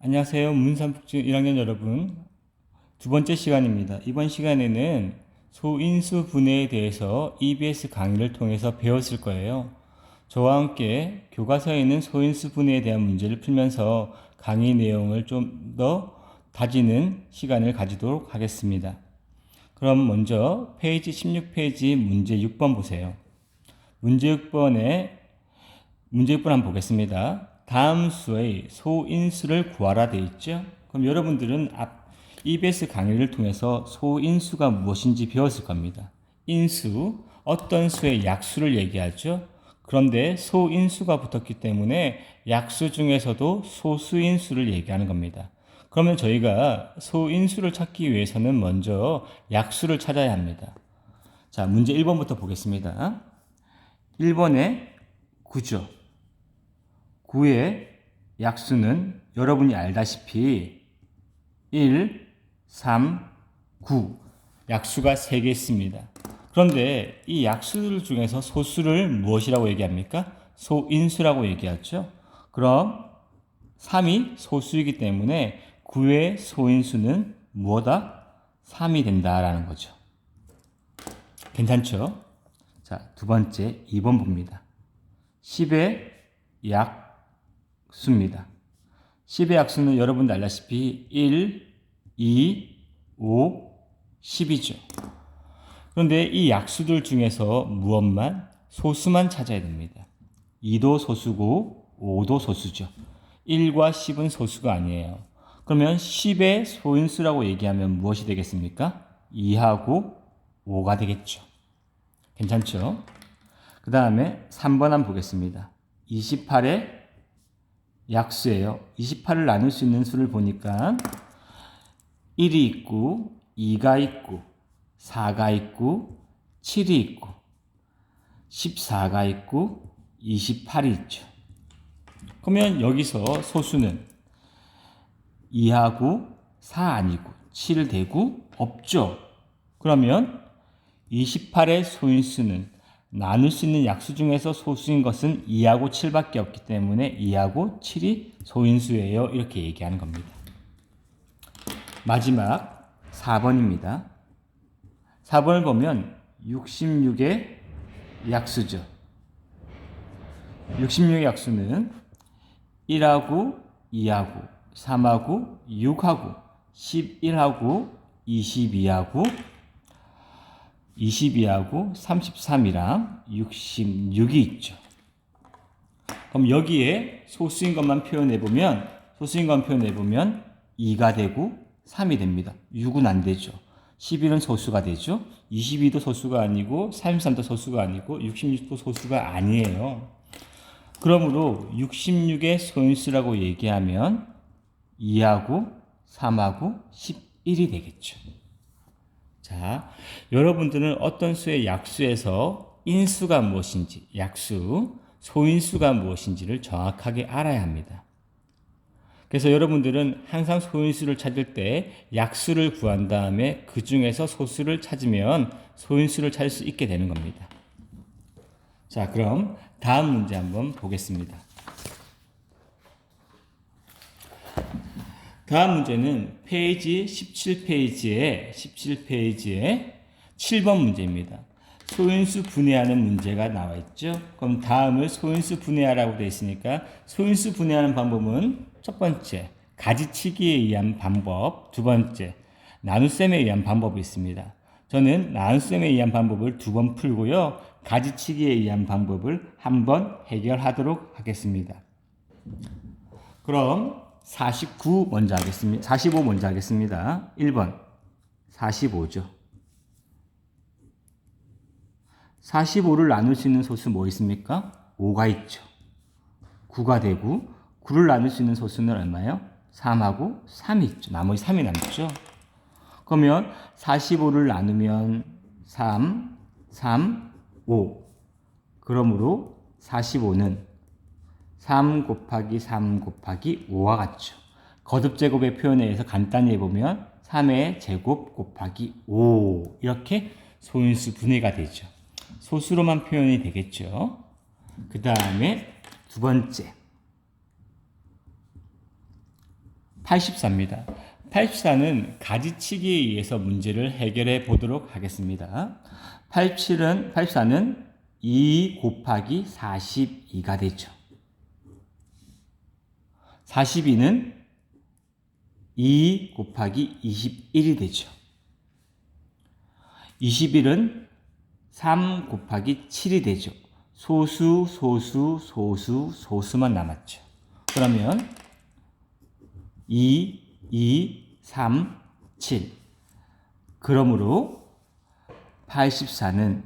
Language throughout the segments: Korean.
안녕하세요. 문산북중 1학년 여러분. 두 번째 시간입니다. 이번 시간에는 소인수 분해에 대해서 EBS 강의를 통해서 배웠을 거예요. 저와 함께 교과서에 있는 소인수 분해에 대한 문제를 풀면서 강의 내용을 좀 더 다지는 시간을 가지도록 하겠습니다. 그럼 먼저 페이지 16페이지 문제 6번 보세요. 문제 6번에 문제 6번 한번 보겠습니다. 다음 수의 소인수를 구하라 되어 있죠. 그럼 여러분들은 앞 EBS 강의를 통해서 소인수가 무엇인지 배웠을 겁니다. 인수, 어떤 수의 약수를 얘기하죠. 그런데 소인수가 붙었기 때문에 약수 중에서도 소수인수를 얘기하는 겁니다. 그러면 저희가 소인수를 찾기 위해서는 먼저 약수를 찾아야 합니다. 자, 문제 1번부터 보겠습니다. 1번에 9죠. 9의 약수는 여러분이 알다시피 1, 3, 9 약수가 3개 있습니다. 그런데 이 약수들 중에서 소수를 무엇이라고 얘기합니까? 소인수라고 얘기하죠. 그럼 3이 소수이기 때문에 9의 소인수는 무엇다? 3이 된다라는 거죠. 괜찮죠? 자, 두 번째 2번 봅니다. 10의 약 수입니다. 10의 약수는 여러분도 알다시피 1, 2, 5, 10이죠. 그런데 이 약수들 중에서 무엇만? 소수만 찾아야 됩니다. 2도 소수고 5도 소수죠. 1과 10은 소수가 아니에요. 그러면 10의 소인수라고 얘기하면 무엇이 되겠습니까? 2하고 5가 되겠죠. 괜찮죠? 그 다음에 3번 한번 보겠습니다. 28의 약수예요. 28을 나눌 수 있는 수를 보니까 1이 있고 2가 있고 4가 있고 7이 있고 14가 있고 28이 있죠. 그러면 여기서 소수는 2하고 4 아니고 7 되고 없죠. 그러면 28의 소인수는 나눌 수 있는 약수 중에서 소수인 것은 2하고 7밖에 없기 때문에 2하고 7이 소인수예요. 이렇게 얘기하는 겁니다. 마지막 4번입니다. 4번을 보면 66의 약수죠. 66의 약수는 1하고 2하고 3하고 6하고 11하고 22하고 22하고 33이랑 66이 있죠. 그럼 여기에 소수인 것만 표현해 보면 소수인 것만 표현해 보면 2가 되고 3이 됩니다. 6은 안 되죠. 11은 소수가 되죠. 22도 소수가 아니고 33도 소수가 아니고 66도 소수가 아니에요. 그러므로 66의 소인수라고 얘기하면 2하고 3하고 11이 되겠죠. 자, 여러분들은 어떤 수의 약수에서 인수가 무엇인지, 약수, 소인수가 무엇인지를 정확하게 알아야 합니다. 그래서 여러분들은 항상 소인수를 찾을 때 약수를 구한 다음에 그 중에서 소수를 찾으면 소인수를 찾을 수 있게 되는 겁니다. 자, 그럼 다음 문제 한번 보겠습니다. 다음 문제는 페이지 17페이지에 17페이지에 7번 문제입니다. 소인수 분해하는 문제가 나와 있죠. 그럼 다음을 소인수 분해하라고 되어 있으니까 소인수 분해하는 방법은 첫 번째 가지치기에 의한 방법, 두 번째 나눗셈에 의한 방법이 있습니다. 저는 나눗셈에 의한 방법을 두 번 풀고요. 가지치기에 의한 방법을 한 번 해결하도록 하겠습니다. 그럼 49 먼저 하겠습니다. 45 먼저 하겠습니다. 1번 45죠. 45를 나눌 수 있는 소수 뭐 있습니까? 5가 있죠. 9가 되고 9를 나눌 수 있는 소수는 얼마예요? 3하고 3이 있죠. 나머지 3이 남죠. 그러면 45를 나누면 3, 3, 5. 그러므로 45는 3 곱하기 3 곱하기 5와 같죠. 거듭 제곱의 표현에 의해서 간단히 해보면 3의 제곱 곱하기 5 이렇게 소인수 분해가 되죠. 소수로만 표현이 되겠죠. 그 다음에 두 번째 84입니다. 84는 가지치기에 의해서 문제를 해결해 보도록 하겠습니다. 87은 84는 2 곱하기 42가 되죠. 42는 2 곱하기 21이 되죠. 21은 3 곱하기 7이 되죠. 소수, 소수, 소수, 소수만 남았죠. 그러면 2, 2, 3, 7. 그러므로 84는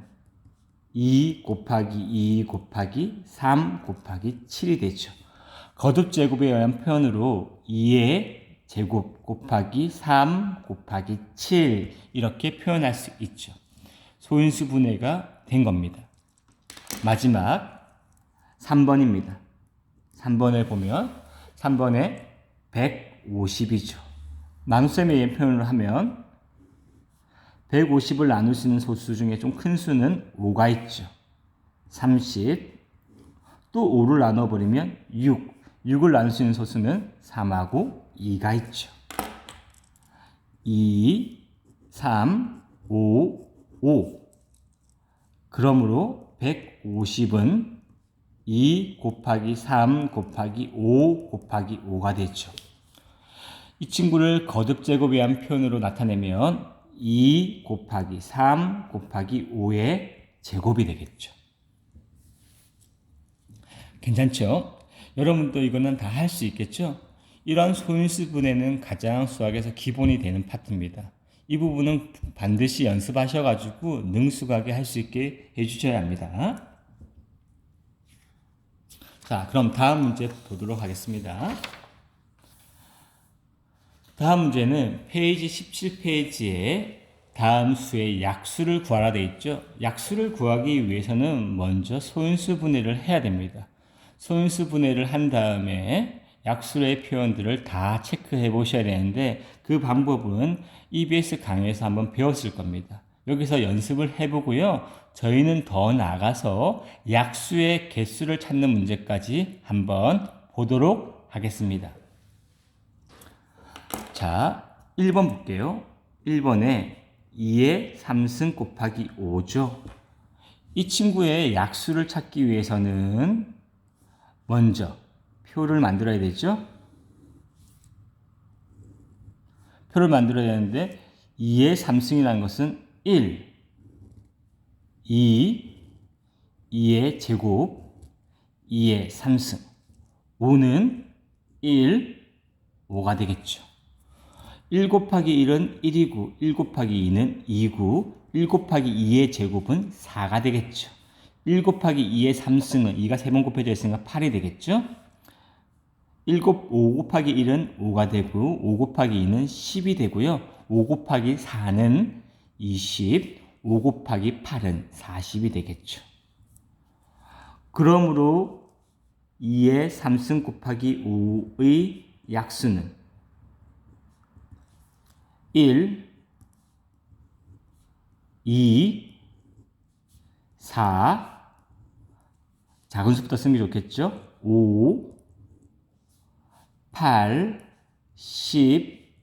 2 곱하기 2 곱하기 3 곱하기 7이 되죠. 거듭 제곱에 의한 표현으로 2의 제곱 곱하기 3 곱하기 7 이렇게 표현할 수 있죠. 소인수 분해가 된 겁니다. 마지막 3번입니다. 3번을 보면 3번에 150이죠. 나눗셈의 예 표현을 하면 150을 나눌 수 있는 소수 중에 좀 큰 수는 5가 있죠. 30. 또 5를 나눠버리면 6. 6을 나눌 수 있는 소수는 3하고 2가 있죠. 2, 3, 5, 5. 그러므로 150은 2 곱하기 3 곱하기 5 곱하기 5가 되죠. 이 친구를 거듭 제곱에 의한 표현으로 나타내면 2 곱하기 3 곱하기 5의 제곱이 되겠죠. 괜찮죠? 여러분도 이거는 다 할 수 있겠죠? 이러한 소인수 분해는 가장 수학에서 기본이 되는 파트입니다. 이 부분은 반드시 연습하셔가지고 능수하게 할 수 있게 해주셔야 합니다. 자, 그럼 다음 문제 보도록 하겠습니다. 다음 문제는 페이지 17페이지에 다음 수의 약수를 구하라 되어 있죠. 약수를 구하기 위해서는 먼저 소인수 분해를 해야 됩니다. 소인수 분해를 한 다음에 약수의 표현들을 다 체크해 보셔야 되는데 그 방법은 EBS 강의에서 한번 배웠을 겁니다. 여기서 연습을 해보고요. 저희는 더 나가서 약수의 개수를 찾는 문제까지 한번 보도록 하겠습니다. 자, 1번 볼게요. 1번에 2의 3승 곱하기 5죠. 이 친구의 약수를 찾기 위해서는 먼저 표를 만들어야 되죠. 표를 만들어야 되는데 2의 3승이라는 것은 1, 2, 2의 제곱, 2의 3승, 5는 1, 5가 되겠죠. 1 곱하기 1은 1이고 1 곱하기 2는 2고 1 곱하기 2의 제곱은 4가 되겠죠. 1 곱하기 2의 3승은 2가 3번 곱해져 있으니까 8이 되겠죠. 1 곱, 5 곱하기 1은 5가 되고 5 곱하기 2는 10이 되고요. 5 곱하기 4는 20, 5 곱하기 8은 40이 되겠죠. 그러므로 2의 3승 곱하기 5의 약수는 1, 2, 4, 작은 수부터 쓰는 게 좋겠죠? 5, 8, 10,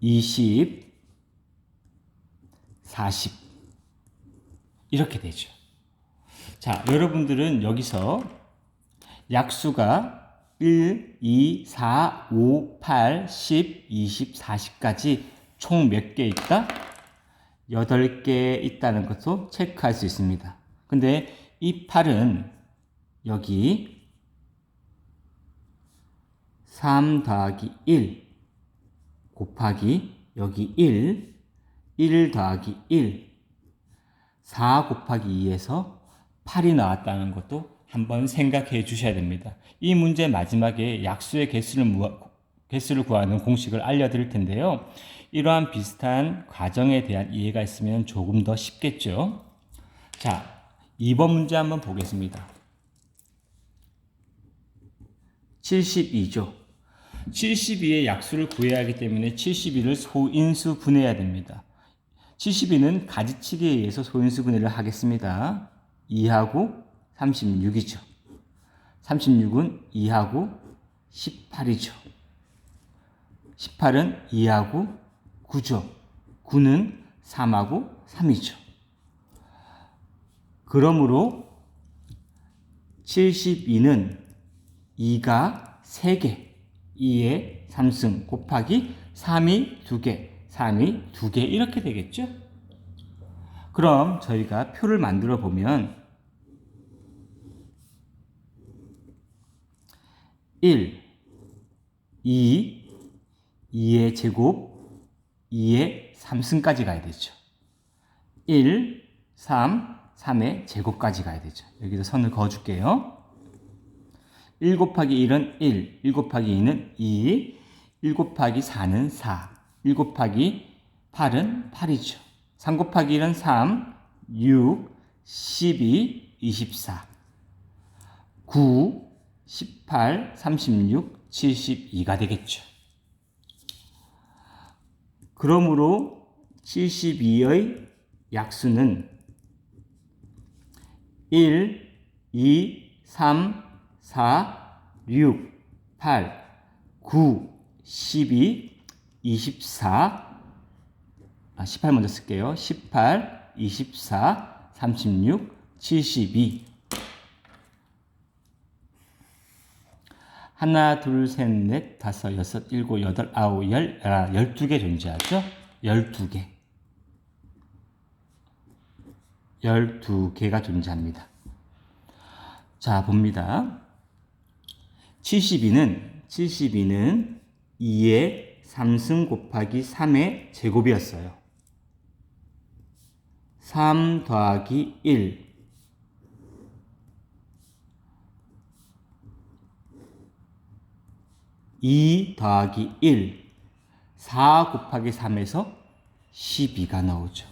20, 40. 이렇게 되죠. 자, 여러분들은 여기서 약수가 1, 2, 4, 5, 8, 10, 20, 40까지 총 몇 개 있다? 8개 있다는 것도 체크할 수 있습니다. 근데 이 8은 여기 3 더하기 1 곱하기 여기 1, 1 더하기 1, 4 곱하기 2에서 8이 나왔다는 것도 한번 생각해 주셔야 됩니다. 이 문제 마지막에 약수의 개수를, 개수를 구하는 공식을 알려드릴 텐데요. 이러한 비슷한 과정에 대한 이해가 있으면 조금 더 쉽겠죠. 자, 2번 문제 한번 보겠습니다. 72죠. 72의 약수를 구해야 하기 때문에 72를 소인수 분해해야 됩니다. 72는 가지치기에 의해서 소인수 분해를 하겠습니다. 2하고 36이죠. 36은 2하고 18이죠. 18은 2하고 9죠. 9는 3하고 3이죠. 그러므로 72는 2가 3개, 2의 3승 곱하기 3이 2개, 3이 2개 이렇게 되겠죠? 그럼 저희가 표를 만들어 보면 1, 2, 2의 제곱, 2의 3승까지 가야 되죠. 1, 3, 3의 제곱까지 가야 되죠. 여기서 선을 그어줄게요. 1 곱하기 1은 1, 1 곱하기 2는 2, 1 곱하기 4는 4, 1 곱하기 8은 8이죠. 3 곱하기 1은 3, 6, 12, 24, 9, 18, 36, 72가 되겠죠. 그러므로 72의 약수는 1, 2, 3, 4, 6, 8, 9, 12, 24, 아, 18 먼저 쓸게요. 18, 24, 36, 72. 하나, 둘, 셋, 넷, 다섯, 여섯, 일곱, 여덟, 아홉, 열, 아, 열두 개 존재하죠? 열두 개. 열두 개가 존재합니다. 자, 봅니다. 72는, 72는 2의 3승 곱하기 3의 제곱이었어요. 3 더하기 1. 2 더하기 1. 4 곱하기 3에서 12가 나오죠.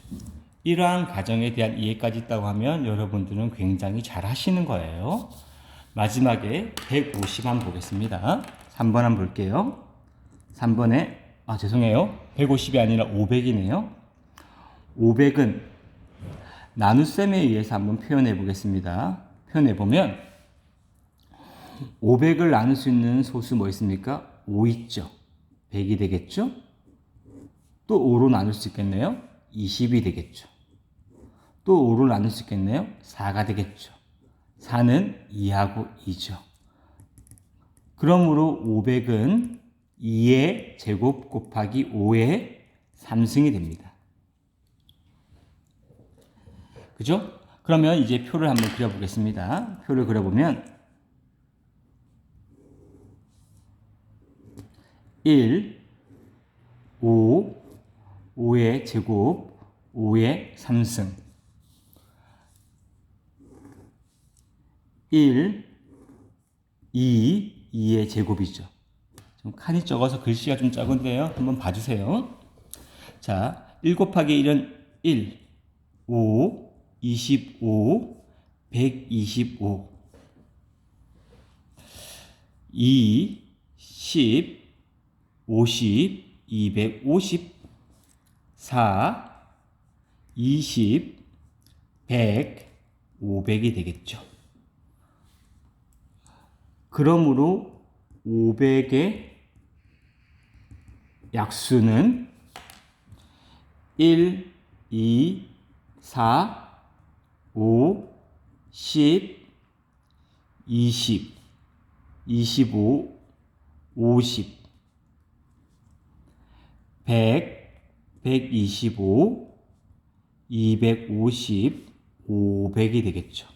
이러한 가정에 대한 이해까지 있다고 하면 여러분들은 굉장히 잘 하시는 거예요. 마지막에 150 한번 보겠습니다. 3번 한번 볼게요. 3번에, 아, 죄송해요. 150이 아니라 500이네요. 500은 나눗셈에 의해서 한번 표현해 보겠습니다. 표현해 보면 500을 나눌 수 있는 소수 뭐 있습니까? 5 있죠. 100이 되겠죠? 또 5로 나눌 수 있겠네요. 20이 되겠죠. 또 5로 나눌 수 있겠네요. 4가 되겠죠. 4는 2하고 2죠. 그러므로 500은 2의 제곱 곱하기 5의 3승이 됩니다. 그죠? 그러면 이제 표를 한번 그려보겠습니다. 표를 그려보면 1, 5, 5의 제곱, 5의 3승 1, 2, 2의 제곱이죠. 좀 칸이 적어서 글씨가 좀 작은데요. 한번 봐주세요. 자, 1 곱하기 1은 1, 5, 25, 125, 2, 10, 50, 250, 4, 20, 100, 500이 되겠죠. 그러므로 500의 약수는 1, 2, 4, 5, 10, 20, 25, 50, 100, 125, 250, 500이 되겠죠.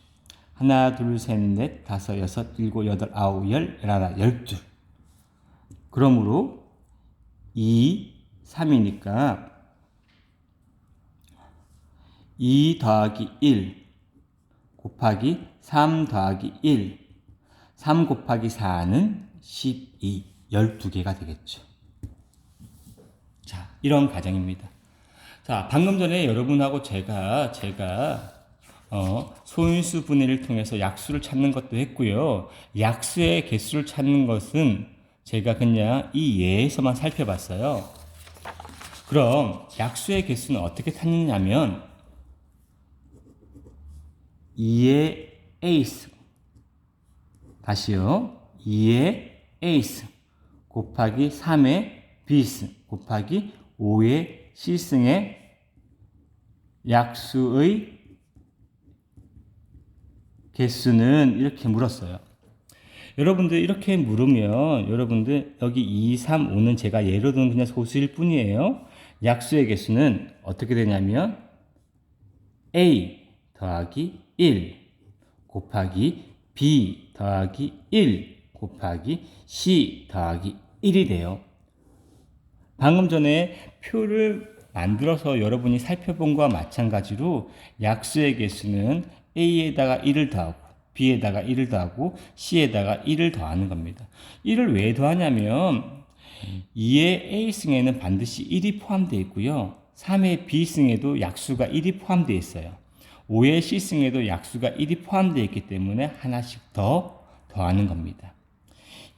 하나, 둘, 셋, 넷, 다섯, 여섯, 일곱, 여덟, 아홉, 열, 열하나, 열두. 그러므로 2, 3이니까 2 더하기 1 곱하기 3 더하기 1 3 곱하기 4는 12 12개가 되겠죠. 자, 이런 가정입니다. 자, 방금 전에 여러분하고 제가 제가 어, 소인수 분해를 통해서 약수를 찾는 것도 했고요. 약수의 개수를 찾는 것은 제가 그냥 이 예에서만 살펴봤어요. 그럼 약수의 개수는 어떻게 찾느냐면 2의 에이스 다시요. 2의 에이스 곱하기 3의 B승 곱하기 5의 C승의 약수의 개수는 이렇게 물었어요. 여러분들 이렇게 물으면 여러분들 여기 2, 3, 5는 제가 예로 든 그냥 소수일 뿐이에요. 약수의 개수는 어떻게 되냐면 A 더하기 1 곱하기 B 더하기 1 곱하기 C 더하기 1이 돼요. 방금 전에 표를 만들어서 여러분이 살펴본 것과 마찬가지로 약수의 개수는 A에다가 1을 더하고 B에다가 1을 더하고 C에다가 1을 더하는 겁니다. 1을 왜 더하냐면 2의 A승에는 반드시 1이 포함되어 있고요. 3의 B승에도 약수가 1이 포함되어 있어요. 5의 C승에도 약수가 1이 포함되어 있기 때문에 하나씩 더 더하는 겁니다.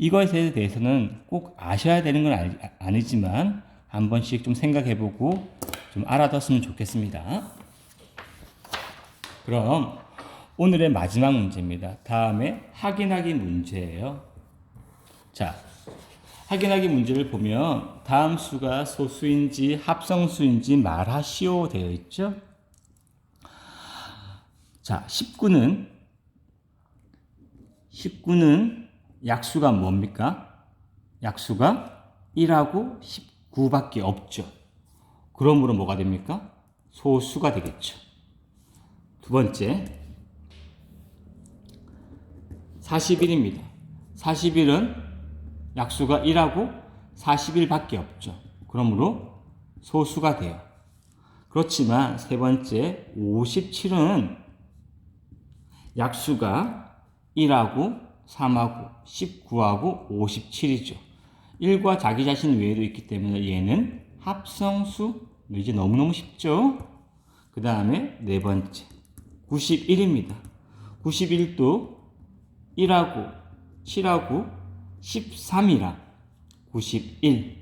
이것에 대해서는 꼭 아셔야 되는 건 아니, 아니 지만 한 번씩 좀 생각해보고 좀 알아뒀으면 좋겠습니다. 그럼 오늘의 마지막 문제입니다. 다음에 확인하기 문제예요. 자, 확인하기 문제를 보면 다음 수가 소수인지 합성수인지 말하시오 되어 있죠. 자, 19는 19는 약수가 뭡니까? 약수가 1하고 19밖에 없죠. 그러므로 뭐가 됩니까? 소수가 되겠죠. 두 번째, 41입니다. 41은 약수가 1하고 41밖에 없죠. 그러므로 소수가 돼요. 그렇지만 세 번째 57은 약수가 1하고 3하고 19하고 57이죠. 1과 자기 자신 외에도 있기 때문에 얘는 합성수 이제 너무너무 쉽죠. 그 다음에 네 번째 91입니다. 91도 1하고 7하고 13이라 91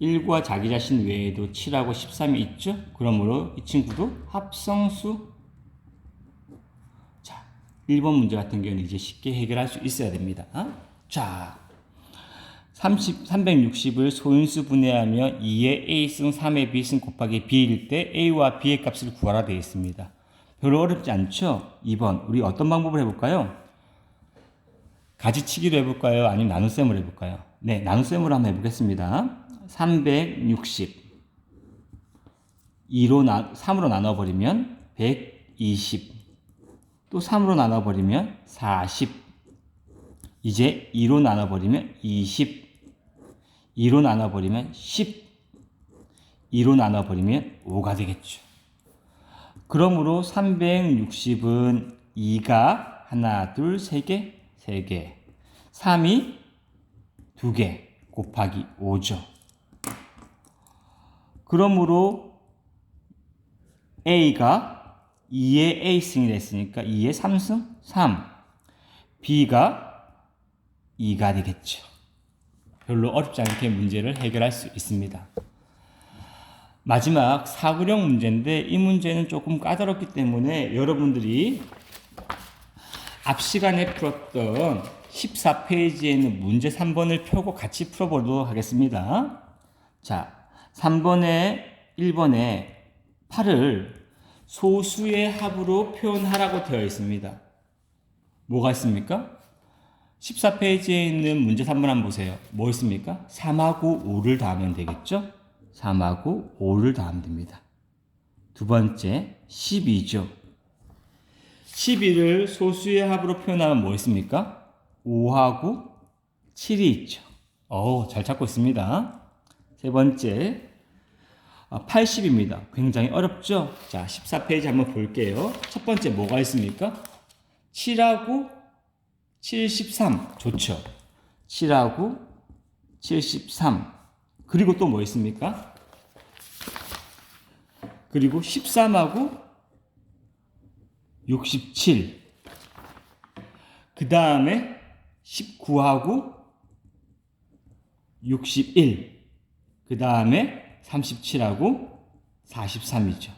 1과 자기 자신 외에도 7하고 13이 있죠? 그러므로 이 친구도 합성수 자 1번 문제 같은 경우는 이제 쉽게 해결할 수 있어야 됩니다. 자 30, 360을 소인수 분해하며 2의 A승 3의 B승 곱하기 B일 때 A와 B의 값을 구하라 되어 있습니다. 별로 어렵지 않죠? 2번 우리 어떤 방법을 해볼까요? 가지치기로 해볼까요? 아니면 나눗셈으로 해볼까요? 네, 나눗셈으로 한번 해보겠습니다. 360 2로 나, 3으로 나눠버리면 120 또 3으로 나눠버리면 40 이제 2로 나눠버리면 20 2로 나눠버리면 10 2로 나눠버리면 5가 되겠죠. 그러므로 360은 2가 하나, 둘, 세 개, 3개. 3이 2개 곱하기 5죠. 그러므로 A가 2의 A승이 됐으니까 2의 3승 3. B가 2가 되겠죠. 별로 어렵지 않게 문제를 해결할 수 있습니다. 마지막 사구령 문제인데 이 문제는 조금 까다롭기 때문에 여러분들이 앞 시간에 풀었던 14페이지에 있는 문제 3번을 펴고 같이 풀어보도록 하겠습니다. 자, 3번에 1번에 8을 소수의 합으로 표현하라고 되어 있습니다. 뭐가 있습니까? 14페이지에 있는 문제 3번 한번 보세요. 뭐 있습니까? 3하고 5를 더하면 되겠죠? 3하고 5를 더하면 됩니다. 두 번째, 12죠. 12를 소수의 합으로 표현하면 뭐 있습니까? 5하고 7이 있죠. 어우, 잘 찾고 있습니다. 세 번째, 80입니다. 굉장히 어렵죠? 자, 14페이지 한번 볼게요. 첫 번째 뭐가 있습니까? 7하고 73. 좋죠. 7하고 73. 그리고 또 뭐 있습니까? 그리고 13하고 67. 그 다음에 19하고 61. 그 다음에 37하고 43이죠.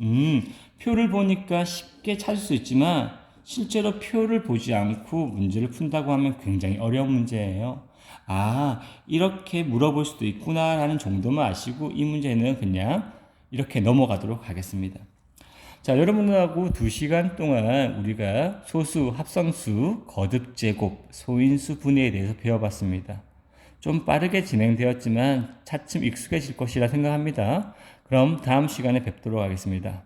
음, 표를 보니까 쉽게 찾을 수 있지만 실제로 표를 보지 않고 문제를 푼다고 하면 굉장히 어려운 문제예요. 아, 이렇게 물어볼 수도 있구나라는 정도만 아시고 이 문제는 그냥 이렇게 넘어가도록 하겠습니다. 자, 여러분하고 두 시간 동안 우리가 소수, 합성수, 거듭 제곱, 소인수 분해에 대해서 배워봤습니다. 좀 빠르게 진행되었지만 차츰 익숙해질 것이라 생각합니다. 그럼 다음 시간에 뵙도록 하겠습니다.